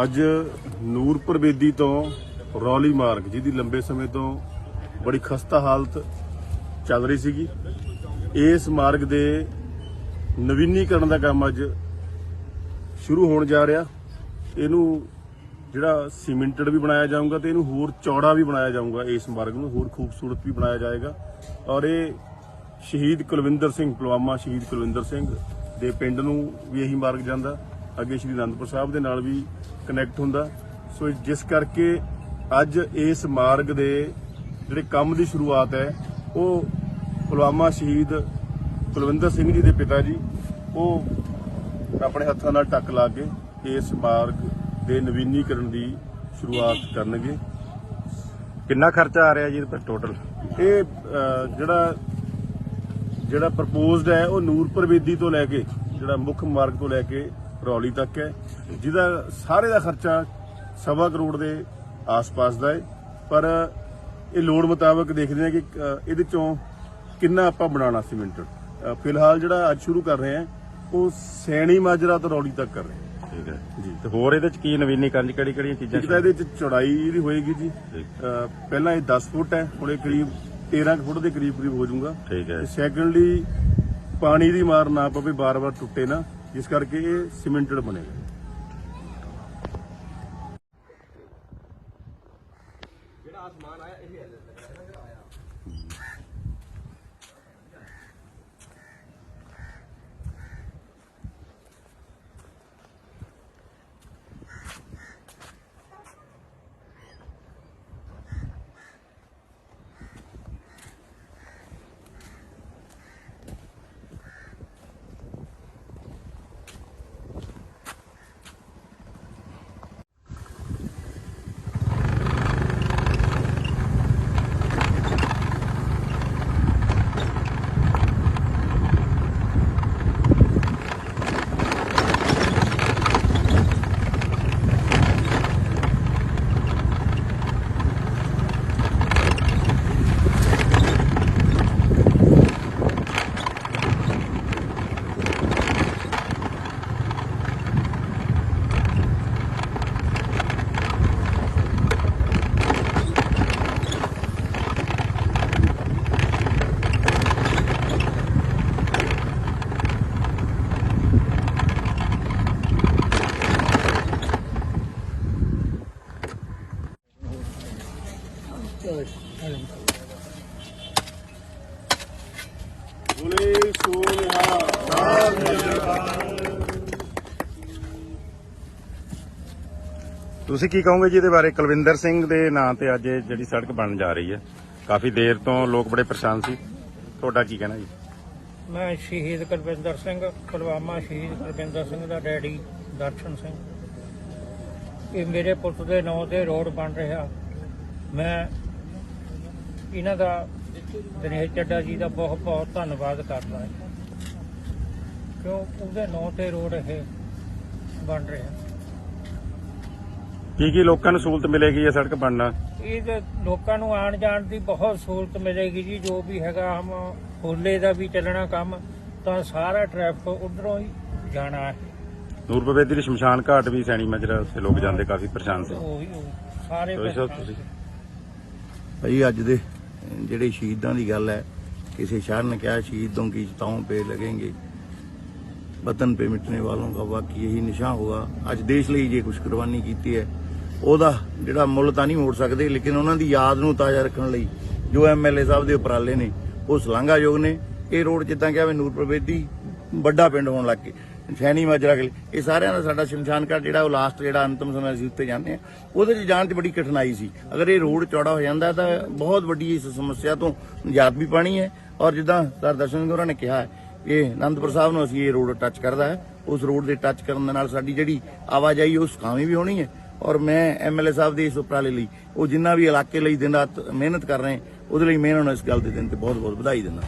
ਅੱਜ ਨੂਰਪੁਰ ਬੇਦੀ ਤੋਂ ਰੌਲੀ ਮਾਰਗ, ਜਿਹਦੀ ਲੰਬੇ ਸਮੇਂ ਤੋਂ ਬੜੀ ਖਸਤਾ ਹਾਲਤ ਚੱਲ ਰਹੀ ਸੀਗੀ। ਇਸ ਮਾਰਗ ਦੇ ਨਵੀਨੀਕਰਨ ਦਾ ਕੰਮ ਅੱਜ ਸ਼ੁਰੂ ਹੋਣ ਜਾ ਰਿਹਾ। ਇਹਨੂੰ ਜਿਹੜਾ ਸੀਮੈਂਟਡ ਵੀ ਬਣਾਇਆ ਜਾਊਗਾ ਤੇ ਇਹਨੂੰ ਹੋਰ ਚੌੜਾ ਵੀ ਬਣਾਇਆ ਜਾਊਗਾ ਇਸ ਮਾਰਗ ਨੂੰ, ਹੋਰ ਖੂਬਸੂਰਤ ਵੀ ਬਣਾਇਆ ਜਾਏਗਾ। ਔਰ ਇਹ ਸ਼ਹੀਦ ਕੁਲਵਿੰਦਰ ਸਿੰਘ, ਪੁਲਵਾਮਾ ਸ਼ਹੀਦ ਕੁਲਵਿੰਦਰ ਸਿੰਘ ਦੇ ਪਿੰਡ ਨੂੰ ਵੀ ਇਹੀ ਮਾਰਗ ਜਾਂਦਾ। ਅੱਗੇ ਸ਼੍ਰੀ ਅਨੰਦਪੁਰ ਸਾਹਿਬ ਦੇ ਨਾਲ ਵੀ ਕਨੈਕਟ ਹੁੰਦਾ। ਸੋ ਜਿਸ ਕਰਕੇ ਅੱਜ ਇਸ ਮਾਰਗ ਦੇ ਜਿਹੜੇ ਕੰਮ ਦੀ ਸ਼ੁਰੂਆਤ ਹੈ ਉਹ ਪੁਲਵਾਮਾ ਸ਼ਹੀਦ ਕੁਲਵਿੰਦਰ ਸਿੰਘ ਜੀ ਦੇ ਪਿਤਾ ਜੀ ਉਹ ਆਪਣੇ ਹੱਥਾਂ ਨਾਲ ਟੱਕ ਲਾ ਕੇ ਇਸ ਮਾਰਗ ਦੇ ਨਵੀਨੀਕਰਨ ਦੀ ਸ਼ੁਰੂਆਤ ਕਰਨਗੇ। ਕਿੰਨਾ ਖਰਚਾ ਆ ਰਿਹਾ ਜੀ ਟੋਟਲ ਇਹ ਜਿਹੜਾ ਜਿਹੜਾ ਪ੍ਰਪੋਜ਼ਡ ਹੈ ਉਹ ਨੂਰਪੁਰ ਬੇਦੀ ਤੋਂ ਲੈ ਕੇ ਜਿਹੜਾ ਮੁੱਖ ਮਾਰਗ ਤੋਂ ਲੈ ਕੇ ਰੌਲੀ ਤੱਕ ਹੈ। ਜਿਹਦਾ ਸਾਰੇ ਦਾ ਖਰਚਾ ਸਵਾ ਕਰੋੜ ਦੇ ਆਸ-ਪਾਸ ਦਾ ਹੈ। ਪਰ ਇਹ ਲੋੜ ਮੁਤਾਬਕ ਦੇਖਦੇ ਹਾਂ ਕਿ ਇਹਦੇ ਚੋਂ ਕਿੰਨਾ ਆਪਾਂ ਬਣਾਉਣਾ ਸੀਮੈਂਟਡ ਫਿਲਹਾਲ ਜਿਹੜਾ ਅੱਜ ਸ਼ੁਰੂ ਕਰ ਰਹੇ ਹਾਂ ਉਹ ਸੈਣੀ ਮਾਜਰਾ ਤੋਂ ਰੌਲੀ ਤੱਕ ਕਰ ਰਹੇ ਹਾਂ। ਠੀਕ ਹੈ। ਜੀ। ਤੇ ਹੋਰ ਇਹਦੇ ਚ ਕੀ ਨਵੀਨੀਕਰਨ ਚ ਕਿਹੜੀ ਕਿਹੜੀਆਂ ਚੀਜ਼ਾਂ ਤਾਂ ਇਹਦੇ ਚ ਚੌੜਾਈ ਜਿਹੜੀ ਹੋਏਗੀ ਜੀ। ਪਹਿਲਾਂ ਇਹ 10 ਫੁੱਟ ਹੈ ਹੁਣ ਇਹ ਕਰੀਬ 13 ਕੁ ਫੁੱਟ ਦੇ ਕਰੀਬ ਕਰੀਬ ਹੋ ਜਾਊਗਾ। ਠੀਕ ਹੈ। ਸੈਕੰਡਲੀ ਪਾਣੀ ਦੀ ਮਾਰ ਨਾ ਪਵੇ ਬਾਰ-ਬਾਰ ਟੁੱਟੇ ਨਾ। ਜਿਸ ਕਰਕੇ ਇਹ ਸੀਮੈਂਟਡ ਬਣੇਗਾ ਬੋਲੇ ਸੋ ਤੁਸੀਂ ਕੀ ਕਹੋਗੇ ਜੀ ਇਹਦੇ ਬਾਰੇ? ਕੁਲਵਿੰਦਰ ਸਿੰਘ ਦੇ ਨਾਂ ਤੇ ਅੱਜ ਇਹ ਜਿਹੜੀ ਸੜਕ ਬਣਨ ਜਾ ਰਹੀ ਹੈ। ਕਾਫੀ ਦੇਰ ਤੋਂ ਲੋਕ ਬੜੇ ਪਰੇਸ਼ਾਨ ਸੀ। ਤੁਹਾਡਾ ਕੀ ਕਹਿਣਾ ਜੀ? ਮੈਂ ਸ਼ਹੀਦ ਕੁਲਵਿੰਦਰ ਸਿੰਘ, ਪੁਲਵਾਮਾ ਸ਼ਹੀਦ ਕੁਲਵਿੰਦਰ ਸਿੰਘ ਦਾ ਡੈਡੀ ਦਰਸ਼ਨ ਸਿੰਘ। ਇਹ ਮੇਰੇ ਪੁੱਤ ਦੇ ਨਾਂ ਤੇ ਰੋਡ ਬਣ ਰਿਹਾ। ਮੈਂ ਇਹਨਾਂ ਦਾ ਦਿਨੇਸ਼ ਚੱਡਾ ਜੀ ਦਾ ਬਹੁਤ ਬਹੁਤ ਧੰਨਵਾਦ ਕਰਦਾ ਹਾਂ। ਕਿਉਂ? ਉਹਦੇ ਨਾਂ ਤੇ ਰੋਡ ਇਹ ਬਣ ਰਿਹਾ। ਕੀ ਕੀ ਲੋਕਾਂ ਨੂੰ ਸਹੂਲਤ ਮਿਲੇਗੀ ਇਹ ਸੜਕ ਬਣਨਾ? ਇਹ ਤੇ ਲੋਕਾਂ ਨੂੰ ਆਣ ਜਾਣ ਦੀ ਬਹੁਤ ਸਹੂਲਤ ਮਿਲੇਗੀ ਜੀ। ਜੋ ਵੀ ਹੈਗਾ ਹਮ ਹੋਲੇ ਦਾ ਵੀ ਚੱਲਣਾ ਕੰਮ ਤਾਂ ਸਾਰਾ ਟ੍ਰੈਫਿਕ ਉਧਰੋਂ ਹੀ ਜਾਣਾ ਹੈ। ਨੂਰ ਬਵੇਦੀ ਦੀ ਸ਼ਮਸ਼ਾਨ ਘਾਟ ਵੀ ਸੈਣੀ ਮਜਰਾ ਉੱਥੇ ਲੋਕ ਜਾਂਦੇ ਕਾਫੀ ਪਰੇਸ਼ਾਨ ਸੀ। ਉਹੀ ਉਹ। ਸਾਰੇ ਪਛਾਣ- ਤੁਸੀਂ ਭਾਈ ਅੱਜ ਦੇ ਜਿਹੜੇ ਸ਼ਹੀਦਾਂ ਦੀ ਗੱਲ ਹੈ, ਕਿਸੇ ਸ਼ਾਇਰ ਨੇ ਕਿਹਾ, ਸ਼ਹੀਦੋਂ ਕੀ ਚਤਾਉਂ पे लगेंगे ਵਤਨ ਪੇ ਮਿਟਨੇ ਵਾਲੋਂ ਦਾ ਵਾਕਈ ਇਹੀ ਨਿਸ਼ਾਨ ਹੋਗਾ। ਅੱਜ ਦੇਸ਼ ਲਈ ਜੇ ਕੁਝ ਕੁਰਬਾਨੀ ਕੀਤੀ ਹੈ, ਉਹਦਾ ਜਿਹੜਾ ਮੁੱਲ ਤਾਂ ਨਹੀਂ ਮੋੜ ਸਕਦੇ, ਲੇਕਿਨ ਉਹਨਾਂ ਦੀ ਯਾਦ ਨੂੰ ਤਾਜ਼ਾ ਰੱਖਣ ਲਈ ਜੋ ਐਮਐਲਏ ਸਾਹਿਬ ਦੇ ਉਪਰਾਲੇ ਨੇ, ਉਹ ਸਲਾਂਘਾਯੋਗ ਨੇ। ਇਹ ਰੋਡ ਜਿੱਦਾਂ ਕਿਹਾ ਵੀ ਨੂਰਪੁਰ ਬੇਦੀ ਵੱਡਾ ਪਿੰਡ ਹੋਣ ਲੱਗ ਕੇ ਸੈਣੀ ਮਾਜਰਾ ਕੇ ਇਹ ਸਾਰਿਆਂ ਦਾ ਸਾਡਾ ਸ਼ਮਸ਼ਾਨ ਘਾਟ ਜਿਹੜਾ ਉਹ ਲਾਸਟ ਜਿਹੜਾ ਅੰਤਮ ਸਮੇਂ ਅਸੀਂ ਉੱਤੇ ਜਾਂਦੇ ਆ ਉਹਦੇ 'ਚ ਜਾਣ 'ਚ ਬੜੀ ਕਠਿਨਾਈ ਸੀ। ਅਗਰ ਇਹ ਰੋਡ ਚੌੜਾ ਹੋ ਜਾਂਦਾ ਤਾਂ ਬਹੁਤ ਵੱਡੀ ਇਸ ਸਮੱਸਿਆ ਤੋਂ ਨਿਜਾਤ ਵੀ ਪਾਣੀ ਹੈ। ਔਰ ਜਿੱਦਾਂ ਸਰ ਦਰਸ਼ਨ ਸਿੰਘ ਹੋਰਾਂ ਨੇ ਕਿਹਾ ਹੈ, ਇਹ ਅਨੰਦਪੁਰ ਸਾਹਿਬ ਨੂੰ ਅਸੀਂ ਇਹ ਰੋਡ ਟੱਚ ਕਰਦਾ ਹੈ। ਉਸ ਰੋਡ ਦੇ ਟੱਚ ਕਰਨ ਦੇ ਨਾਲ ਸਾਡੀ ਜਿਹੜੀ ਆਵਾਜਾਈ ਉਹ ਸੁਖਾਵੀਂ ਵੀ ਹੋਣੀ ਹੈ। ਔਰ ਮੈਂ ਐਮਐਲਏ ਸਾਹਿਬ ਦੇ ਇਸ ਉਪਰਾਲੇ ਲਈ ਉਹ ਜਿੰਨਾ ਵੀ ਇਲਾਕੇ ਲਈ ਦਿਨ ਰਾਤ ਮਿਹਨਤ ਕਰ ਰਹੇ ਉਹਦੇ ਲਈ ਮੈਂ ਉਹਨਾਂ ਨੂੰ ਇਸ ਗੱਲ ਦੇ ਦਿਨ ਤੇ ਬਹੁਤ ਬਹੁਤ ਵਧਾਈ ਦਿੰਦਾ